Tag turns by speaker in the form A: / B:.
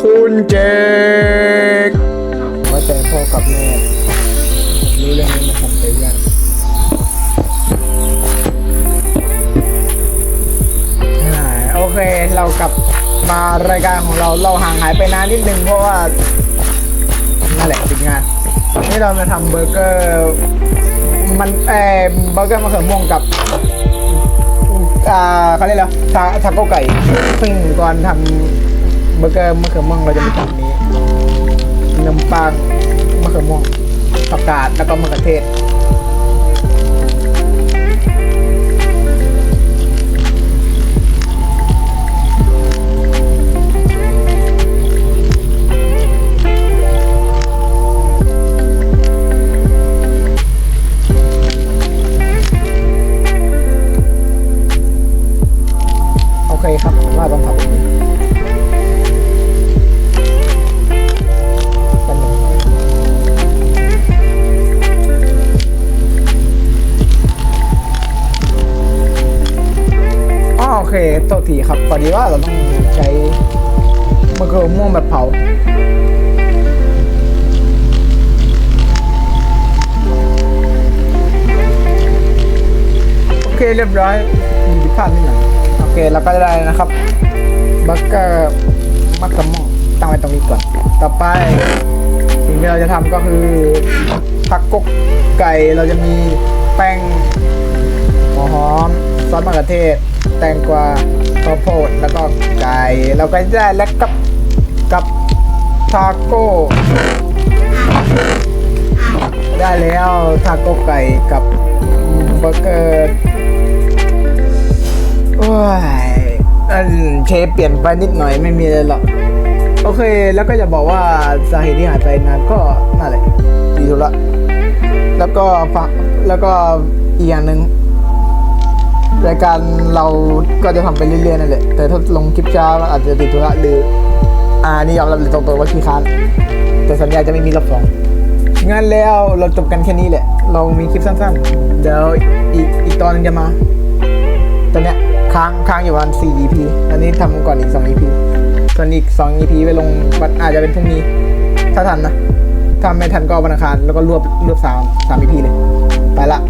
A: คุณเจค
B: ว่าแต่พ่อกับแม่ผมรู้เรื่องนี้มาทำไปยังโอเคเรากลับมารายการของเราเราห่างหายไปนานนิดนึงเพราะว่านั่นแหละติดงาน นี่เรามาทำเบอร์เกอร์มันเออเบอร์เกอร์มะเขือม่วงกับอ่าเขาเรียกอะไรทาทาโก้ไก่ซึ่งก่อนทำ เบอร์เกอร์มะเขือม่วงเราจะมีแบบนี้ขนมปังมะเขือม่วงผักกาดแล้วก็มะเขือเทศ โอเคโทษทีครับพอดีว่าเราต้องใช้มะเขือม่วงแบบเผาโอเคเรียบร้อยมีผิดพลาดนิดหน่อยโอเคเราก็ได้นะครับบักเกอร์มักกะม่วงตั้งไว้ตรงนี้ก่อนต่อไปสิ่งที่เราจะทำก็คือผักกกไก่เราจะมีแป้งหัวหอมซอสมะเขือเทศ แตงกวาข้าวโพดแล้วก็ไก่เราก็ได้แล้วกับกับทาโก้ได้แล้วทาโก้ไก่กับเบอร์เกอร์โอ้ยอันเชฟเปลี่ยนไปนิดหน่อยไม่มีอะไรหรอกโอเค แล้วก็จะบอกว่าสาเหตุที่หายไปนานก็นั่นแหละดีสุละแล้วก็ฟังแล้วก็อีกอย่างหนึ่ง รายการเราก็จะทำไปเรื่อยๆนั่นแหละ แต่ถ้าลงคลิปช้าอาจจะติดธุระหรือ อ่านี่ยอมรับเลยตรงๆว่าขี้ค้านแต่สัญญาจะไม่มีรอบสองงั้นแล้วเราจบกันแค่นี้แหละ เรามีคลิปสั้นๆ เดี๋ยวอีกอีกตอนนึงจะมา ตอนเนี้ยค้างค้างอยู่ประมาณ4 EP อันนี้ทำก่อนอีก2 EP ส่วนอีก2 EP ไปลงวันอาจจะเป็นพรุ่งนี้ ถ้าทันนะ ถ้าไม่ทันก็วันอังคารแล้วก็รวบรวบสามสาม EP เลย ไปละ